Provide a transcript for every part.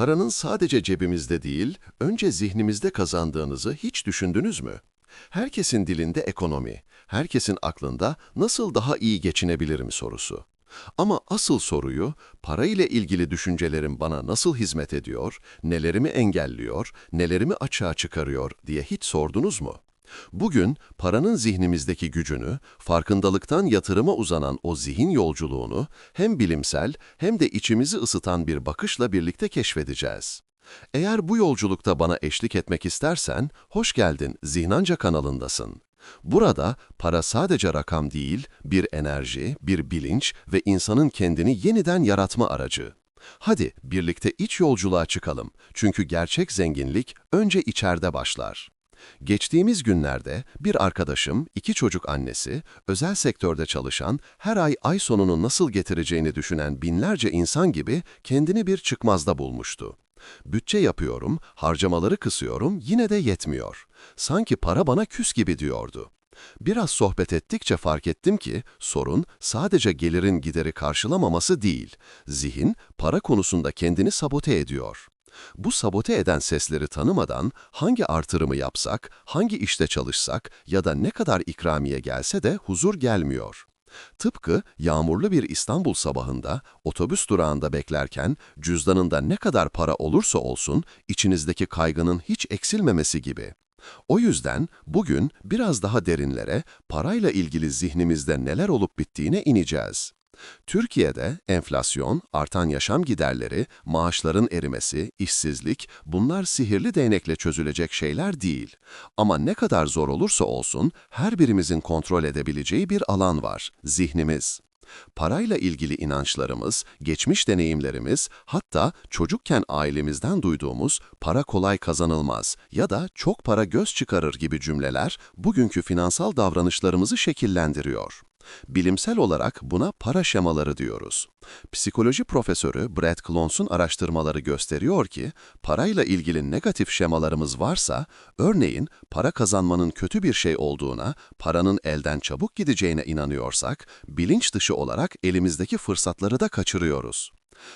Paranın sadece cebimizde değil, önce zihnimizde kazandığınızı hiç düşündünüz mü? Herkesin dilinde ekonomi, herkesin aklında nasıl daha iyi geçinebilirim sorusu. Ama asıl soruyu, para ile ilgili düşüncelerim bana nasıl hizmet ediyor, nelerimi engelliyor, nelerimi açığa çıkarıyor diye hiç sordunuz mu? Bugün paranın zihnimizdeki gücünü, farkındalıktan yatırıma uzanan o zihin yolculuğunu hem bilimsel hem de içimizi ısıtan bir bakışla birlikte keşfedeceğiz. Eğer bu yolculukta bana eşlik etmek istersen, hoş geldin Zihnanca kanalındasın. Burada para sadece rakam değil, bir enerji, bir bilinç ve insanın kendini yeniden yaratma aracı. Hadi birlikte iç yolculuğa çıkalım. Çünkü gerçek zenginlik önce içeride başlar. Geçtiğimiz günlerde bir arkadaşım, iki çocuk annesi, özel sektörde çalışan, her ay ay sonunu nasıl getireceğini düşünen binlerce insan gibi kendini bir çıkmazda bulmuştu. Bütçe yapıyorum, harcamaları kısıyorum, yine de yetmiyor. Sanki para bana küs gibi diyordu. Biraz sohbet ettikçe fark ettim ki sorun sadece gelirin gideri karşılamaması değil, zihin para konusunda kendini sabote ediyor. Bu sabote eden sesleri tanımadan hangi artırımı yapsak, hangi işte çalışsak ya da ne kadar ikramiye gelse de huzur gelmiyor. Tıpkı yağmurlu bir İstanbul sabahında otobüs durağında beklerken cüzdanında ne kadar para olursa olsun içinizdeki kaygının hiç eksilmemesi gibi. O yüzden bugün biraz daha derinlere parayla ilgili zihnimizde neler olup bittiğine ineceğiz. Türkiye'de enflasyon, artan yaşam giderleri, maaşların erimesi, işsizlik bunlar sihirli değnekle çözülecek şeyler değil. Ama ne kadar zor olursa olsun her birimizin kontrol edebileceği bir alan var, zihnimiz. Parayla ilgili inançlarımız, geçmiş deneyimlerimiz, hatta çocukken ailemizden duyduğumuz para kolay kazanılmaz ya da çok para göz çıkarır gibi cümleler bugünkü finansal davranışlarımızı şekillendiriyor. Bilimsel olarak buna para şemaları diyoruz. Psikoloji profesörü Brett Klons'un araştırmaları gösteriyor ki, parayla ilgili negatif şemalarımız varsa, örneğin para kazanmanın kötü bir şey olduğuna, paranın elden çabuk gideceğine inanıyorsak, bilinç dışı olarak elimizdeki fırsatları da kaçırıyoruz.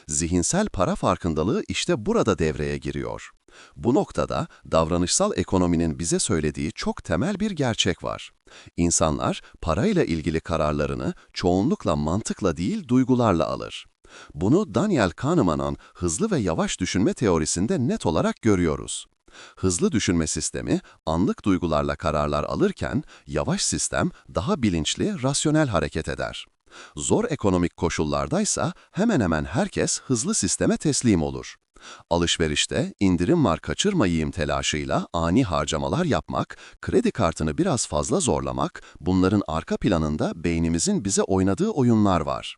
Zihinsel para farkındalığı işte burada devreye giriyor. Bu noktada davranışsal ekonominin bize söylediği çok temel bir gerçek var. İnsanlar parayla ilgili kararlarını çoğunlukla mantıkla değil duygularla alır. Bunu Daniel Kahneman'ın hızlı ve yavaş düşünme teorisinde net olarak görüyoruz. Hızlı düşünme sistemi anlık duygularla kararlar alırken yavaş sistem daha bilinçli, rasyonel hareket eder. Zor ekonomik koşullardaysa hemen hemen herkes hızlı sisteme teslim olur. Alışverişte indirim var kaçırmayayım telaşıyla ani harcamalar yapmak, kredi kartını biraz fazla zorlamak, bunların arka planında beynimizin bize oynadığı oyunlar var.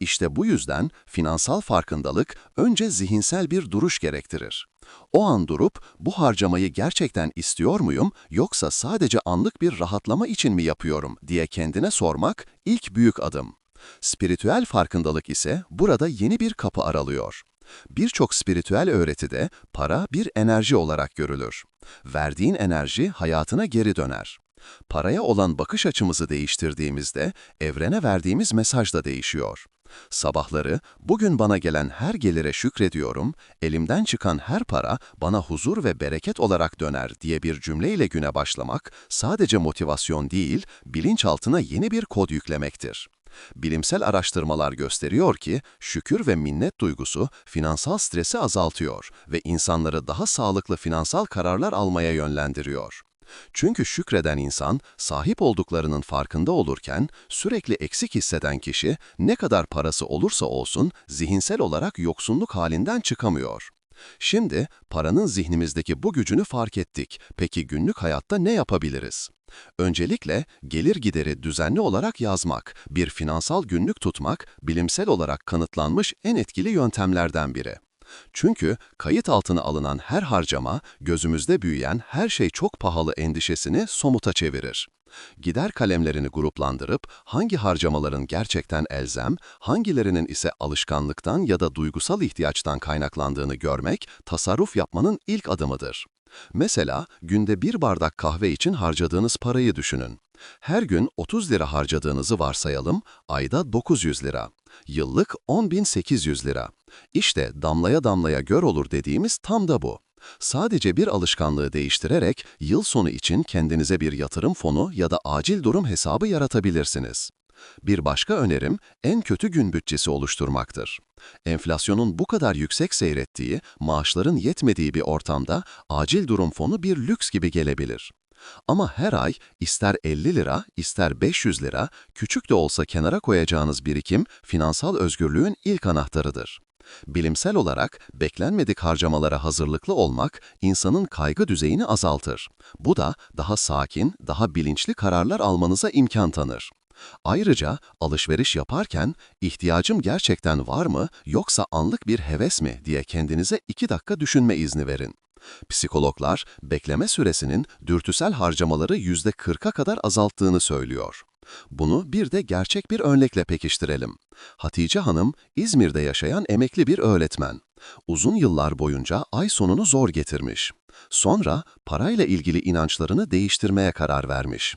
İşte bu yüzden finansal farkındalık önce zihinsel bir duruş gerektirir. O an durup bu harcamayı gerçekten istiyor muyum yoksa sadece anlık bir rahatlama için mi yapıyorum diye kendine sormak ilk büyük adım. Spiritüel farkındalık ise burada yeni bir kapı aralıyor. Birçok spiritüel öğretide para bir enerji olarak görülür. Verdiğin enerji hayatına geri döner. Paraya olan bakış açımızı değiştirdiğimizde evrene verdiğimiz mesaj da değişiyor. Sabahları bugün bana gelen her gelire şükrediyorum, elimden çıkan her para bana huzur ve bereket olarak döner diye bir cümleyle güne başlamak sadece motivasyon değil, bilinçaltına yeni bir kod yüklemektir. Bilimsel araştırmalar gösteriyor ki şükür ve minnet duygusu finansal stresi azaltıyor ve insanları daha sağlıklı finansal kararlar almaya yönlendiriyor. Çünkü şükreden insan sahip olduklarının farkında olurken sürekli eksik hisseden kişi ne kadar parası olursa olsun zihinsel olarak yoksunluk halinden çıkamıyor. Şimdi paranın zihnimizdeki bu gücünü fark ettik. Peki günlük hayatta ne yapabiliriz? Öncelikle gelir gideri düzenli olarak yazmak, bir finansal günlük tutmak bilimsel olarak kanıtlanmış en etkili yöntemlerden biri. Çünkü kayıt altına alınan her harcama, gözümüzde büyüyen her şey çok pahalı endişesini somuta çevirir. Gider kalemlerini gruplandırıp hangi harcamaların gerçekten elzem, hangilerinin ise alışkanlıktan ya da duygusal ihtiyaçtan kaynaklandığını görmek, tasarruf yapmanın ilk adımıdır. Mesela günde bir bardak kahve için harcadığınız parayı düşünün. Her gün 30 lira harcadığınızı varsayalım, ayda 900 lira. Yıllık 10.800 lira. İşte damlaya damlaya gör olur dediğimiz tam da bu. Sadece bir alışkanlığı değiştirerek yıl sonu için kendinize bir yatırım fonu ya da acil durum hesabı yaratabilirsiniz. Bir başka önerim en kötü gün bütçesi oluşturmaktır. Enflasyonun bu kadar yüksek seyrettiği, maaşların yetmediği bir ortamda acil durum fonu bir lüks gibi gelebilir. Ama her ay ister 50 lira, ister 500 lira, küçük de olsa kenara koyacağınız birikim finansal özgürlüğün ilk anahtarıdır. Bilimsel olarak beklenmedik harcamalara hazırlıklı olmak insanın kaygı düzeyini azaltır. Bu da daha sakin, daha bilinçli kararlar almanıza imkan tanır. Ayrıca alışveriş yaparken ihtiyacım gerçekten var mı yoksa anlık bir heves mi diye kendinize iki dakika düşünme izni verin. Psikologlar bekleme süresinin dürtüsel harcamaları %40'a kadar azalttığını söylüyor. Bunu bir de gerçek bir örnekle pekiştirelim. Hatice Hanım, İzmir'de yaşayan emekli bir öğretmen. Uzun yıllar boyunca ay sonunu zor getirmiş. Sonra parayla ilgili inançlarını değiştirmeye karar vermiş.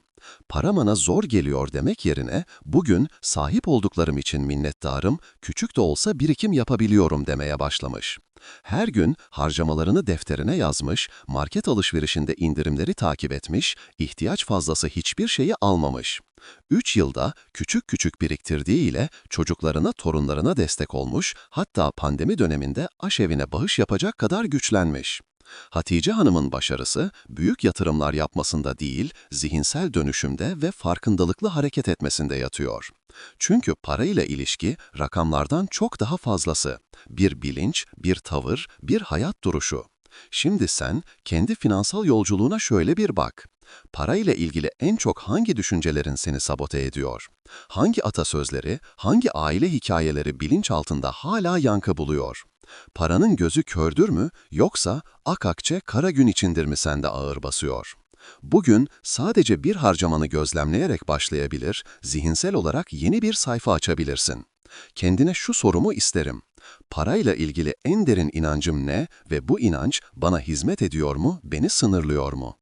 Para bana zor geliyor demek yerine bugün sahip olduklarım için minnettarım, küçük de olsa birikim yapabiliyorum demeye başlamış. Her gün harcamalarını defterine yazmış, market alışverişinde indirimleri takip etmiş, ihtiyaç fazlası hiçbir şeyi almamış. 3 yılda küçük küçük biriktirdiğiyle çocuklarına, torunlarına destek olmuş, hatta pandemi döneminde aşevine bağış yapacak kadar güçlenmiş. Hatice Hanım'ın başarısı, büyük yatırımlar yapmasında değil, zihinsel dönüşümde ve farkındalıklı hareket etmesinde yatıyor. Çünkü parayla ilişki rakamlardan çok daha fazlası. Bir bilinç, bir tavır, bir hayat duruşu. Şimdi sen kendi finansal yolculuğuna şöyle bir bak. Parayla ilgili en çok hangi düşüncelerin seni sabote ediyor? Hangi atasözleri, hangi aile hikayeleri bilinç altında hala yankı buluyor? Paranın gözü kördür mü yoksa ak akçe kara gün içindir mi sende ağır basıyor? Bugün sadece bir harcamanı gözlemleyerek başlayabilir, zihinsel olarak yeni bir sayfa açabilirsin. Kendine şu sorumu isterim. Parayla ilgili en derin inancım ne ve bu inanç bana hizmet ediyor mu, beni sınırlıyor mu?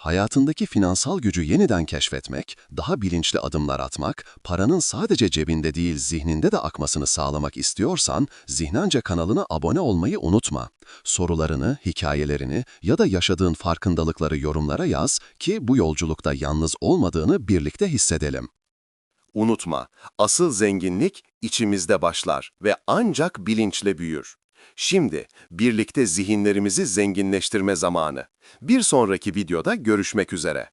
Hayatındaki finansal gücü yeniden keşfetmek, daha bilinçli adımlar atmak, paranın sadece cebinde değil zihninde de akmasını sağlamak istiyorsan, Zihnence kanalına abone olmayı unutma. Sorularını, hikayelerini ya da yaşadığın farkındalıkları yorumlara yaz ki bu yolculukta yalnız olmadığını birlikte hissedelim. Unutma, asıl zenginlik içimizde başlar ve ancak bilinçle büyür. Şimdi birlikte zihinlerimizi zenginleştirme zamanı. Bir sonraki videoda görüşmek üzere.